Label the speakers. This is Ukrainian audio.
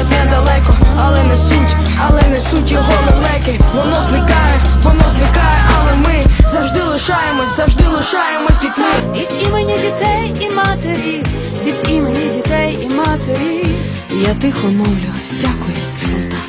Speaker 1: Поряд недалеко, але не суть, але не суть його лелеки. Воно зникає, воно зникає, але ми завжди лишаємось, завжди лишаємось дітьми.
Speaker 2: Від імені дітей і матері, від імені дітей і матері.
Speaker 1: Я тихо мовлю, дякую, султан.